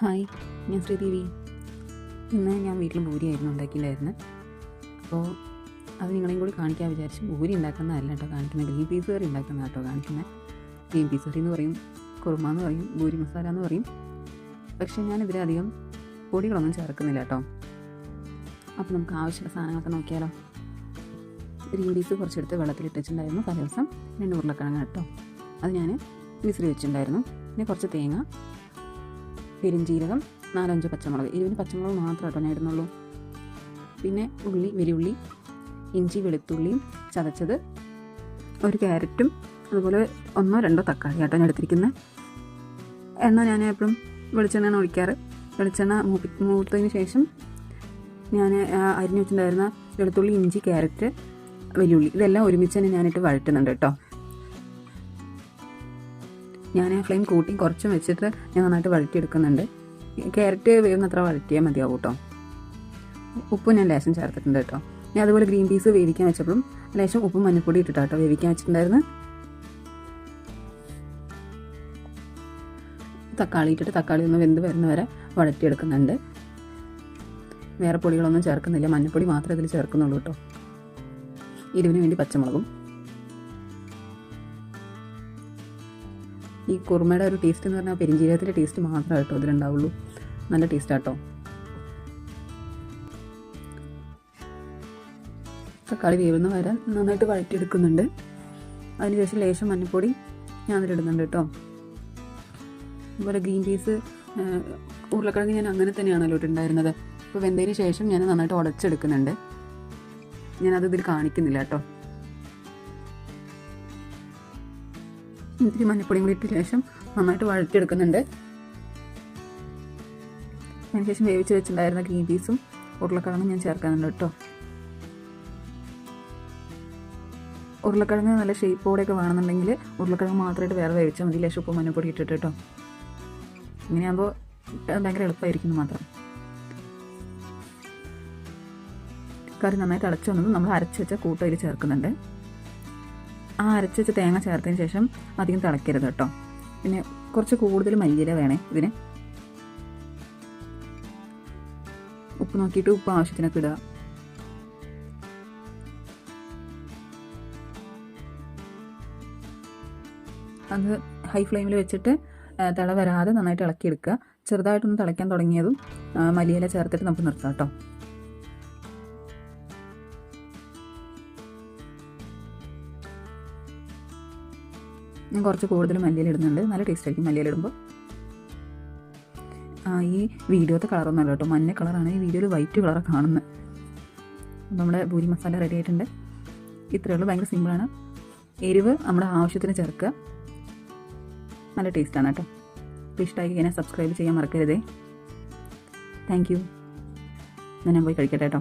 Hi ഞാൻ ശ്രീദേവി ഇന്ന് ഞാൻ വീട്ടിൽ ഭൂരിയായിരുന്നു ഉണ്ടാക്കിയിട്ടുണ്ടായിരുന്നത് അപ്പോൾ അത് നിങ്ങളെയും കൂടി കാണിക്കാൻ വിചാരിച്ചു ഭൂരി ഉണ്ടാക്കുന്നതല്ല കേട്ടോ കാണിക്കുന്നത്. ഗ്രീൻ പീസ് കറി ഉണ്ടാക്കുന്ന കേട്ടോ കാണിക്കുന്നത് ഗ്രീൻ പീസ് കറി എന്ന് പറയും കുറുമ എന്ന് പറയും ഭൂരി മസാല എന്ന് പറയും. പക്ഷേ ഞാൻ ഇതിലധികം പൊടികളൊന്നും ചേർക്കുന്നില്ല കേട്ടോ. അപ്പോൾ നമുക്ക് ആവശ്യമുള്ള സാധനങ്ങളൊക്കെ നോക്കിയാലോ? ഗ്രീൻ പീസ് കുറച്ചെടുത്ത് വെള്ളത്തിലിട്ട് വെച്ചിട്ടുണ്ടായിരുന്നു തലേ ദിവസം രണ്ട് ഉരുളക്കിഴങ്ങ് കേട്ടോ. അത് ഞാൻ വിസിൽ വെച്ചിട്ടുണ്ടായിരുന്നു. പിന്നെ കുറച്ച് തേങ്ങ പെരിഞ്ചീരകം നാലഞ്ച് പച്ചമുളക്. ഇരുപത് പച്ചമുളക് മാത്രം കേട്ടോ ഞാൻ ഇടുന്നുള്ളൂ. പിന്നെ ഉള്ളി വെരുള്ളി ഇഞ്ചി വെളുത്തുള്ളിയും ചതച്ചത് ഒരു ക്യാരറ്റും അതുപോലെ ഒന്നോ രണ്ടോ തക്കാളി കേട്ടോ ഞാൻ എടുത്തിരിക്കുന്നത് എണ്ണ ഞാൻ എപ്പോഴും വെളിച്ചെണ്ണയാണ് ഒഴിക്കാറ്. വെളിച്ചെണ്ണ മൂപ്പി മൂത്തതിന് ശേഷം ഞാൻ അരിഞ്ഞു വെച്ചിട്ടുണ്ടായിരുന്ന വെളുത്തുള്ളി ഇഞ്ചി ക്യാരറ്റ് വെല്ലുള്ളി ഇതെല്ലാം ഒരുമിച്ച് തന്നെ ഞാനിട്ട് വഴറ്റുന്നുണ്ട് കേട്ടോ. ഞാൻ ഫ്ലെയിം കൂട്ടി കുറച്ചും വെച്ചിട്ട് ഞാൻ നന്നായിട്ട് വഴറ്റിയെടുക്കുന്നുണ്ട്. ക്യാരറ്റ് വേവുന്നത്ര വഴറ്റിയാൽ മതിയാവും കേട്ടോ. ഉപ്പും ഞാൻ ലേശം ചേർത്തിട്ടുണ്ട് കേട്ടോ. ഞാൻ അതുപോലെ ഗ്രീൻ പീസ് വേവിക്കാൻ വെച്ചപ്പോഴും ലേശം ഉപ്പും മഞ്ഞൾപ്പൊടി ഇട്ടിട്ടോ കേട്ടോ വേവിക്കാൻ വെച്ചിട്ടുണ്ടായിരുന്നു. തക്കാളി ഇട്ടിട്ട് തക്കാളി ഒന്ന് വെന്ത് വരുന്ന വരെ വഴറ്റിയെടുക്കുന്നുണ്ട്. വേറെ പൊടികളൊന്നും ചേർക്കുന്നില്ല. മഞ്ഞൾപ്പൊടി മാത്രമേ ഇതിൽ ചേർക്കുന്നുള്ളൂ കേട്ടോ. എരിവിന് വേണ്ടി പച്ചമുളകും. ഈ കുറുമയുടെ ഒരു ടേസ്റ്റ് എന്ന് പറഞ്ഞാൽ പെരിഞ്ചീരത്തിന്റെ ടേസ്റ്റ് മാത്രമേ കേട്ടോ ഇതിലുണ്ടാവുള്ളൂ. നല്ല ടേസ്റ്റ് ആട്ടോ. തക്കാളി വേവുന്ന വരെ നന്നായിട്ട് വഴറ്റിയെടുക്കുന്നുണ്ട്. അതിനുശേഷം ലേശം മഞ്ഞൾപ്പൊടി ഞാൻ അതിലിടുന്നുണ്ട് കേട്ടോ. അതുപോലെ ഗ്രീൻ പീസ് ഉരുളക്കിഴങ്ങ് ഞാൻ അങ്ങനെ തന്നെയാണല്ലോ ഇട്ടുണ്ടായിരുന്നത് അപ്പോൾ വെന്തതിന് ശേഷം ഞാൻ നന്നായിട്ട് ഉടച്ചെടുക്കുന്നുണ്ട് ഞാനത് ഇതിൽ കാണിക്കുന്നില്ല കേട്ടോ. ഇത്തിരി മഞ്ഞപ്പൊടിയും കൂടി ഇട്ട ശേഷം നന്നായിട്ട് വഴറ്റിയെടുക്കുന്നുണ്ട്. അതിനുശേഷം വേവിച്ച് വെച്ചിട്ടുണ്ടായിരുന്ന ഗ്രീൻ പീസും ഉരുളക്കിഴങ്ങും ഞാൻ ചേർക്കുന്നുണ്ട് കേട്ടോ. ഉരുളക്കിഴങ്ങ് നല്ല ഷേപ്പോടെയൊക്കെ വേണമെന്നുണ്ടെങ്കിൽ ഉരുളക്കിഴങ്ങ് മാത്രമായിട്ട് വേറെ വേവിച്ചാൽ മതി. ലേശം ഉപ്പ് മഞ്ഞപ്പൊടി ഇട്ടിട്ട് കേട്ടോ. ഇങ്ങനെയാകുമ്പോൾ ഭയങ്കര എളുപ്പമായിരിക്കുന്നു മാത്രം. കറി നന്നായിട്ട് അടച്ചു വന്നത് നമ്മൾ അരച്ച് വെച്ച കൂട്ടയിൽ ചേർക്കുന്നുണ്ട്. ആ അരച്ച് തേങ്ങ ചേർത്തതിന് ശേഷം അധികം തിളക്കരുത് കേട്ടോ. പിന്നെ കുറച്ച് കൂടുതൽ മല്ലിയില വേണേ ഇതിന്. ഉപ്പ് നോക്കിയിട്ട് ഉപ്പ് ആവശ്യത്തിനൊക്കെ ഇടുക. അത് ഹൈ ഫ്ലെയിമിൽ വെച്ചിട്ട് തിള വരാതെ നന്നായിട്ട് ഇളക്കിയെടുക്കുക. ചെറുതായിട്ടൊന്ന് തിളയ്ക്കാൻ തുടങ്ങിയതും മല്ലിയില ചേർത്തിട്ട് നമുക്ക് നിർത്താം കേട്ടോ. ഞാൻ കുറച്ച് കൂടുതൽ മല്ലിയിലിടുന്നുണ്ട് നല്ല ടേസ്റ്റ് ആയിരിക്കും മല്ലിയില ഇടുമ്പോൾ ഈ വീഡിയോത്തെ കളറൊന്നുമല്ല കേട്ടോ. മഞ്ഞ കളറാണ് ഈ വീഡിയോയിൽ വൈറ്റ് കളറാണ് കാണുന്നത് നമ്മുടെ പൂരി മസാല റെഡി ആയിട്ടുണ്ട്. ഇത്രയേ ഉള്ളൂ. ഭയങ്കര സിമ്പിളാണ് എരിവ് നമ്മുടെ ആവശ്യത്തിന് ചേർക്കുക. നല്ല ടേസ്റ്റാണ് കേട്ടോ. അപ്പോൾ ഇഷ്ടമായി കഴിഞ്ഞാൽ സബ്സ്ക്രൈബ് ചെയ്യാൻ മറക്കരുതേ. താങ്ക് യു ഞാൻ പോയി കഴിക്കട്ടെ കേട്ടോ.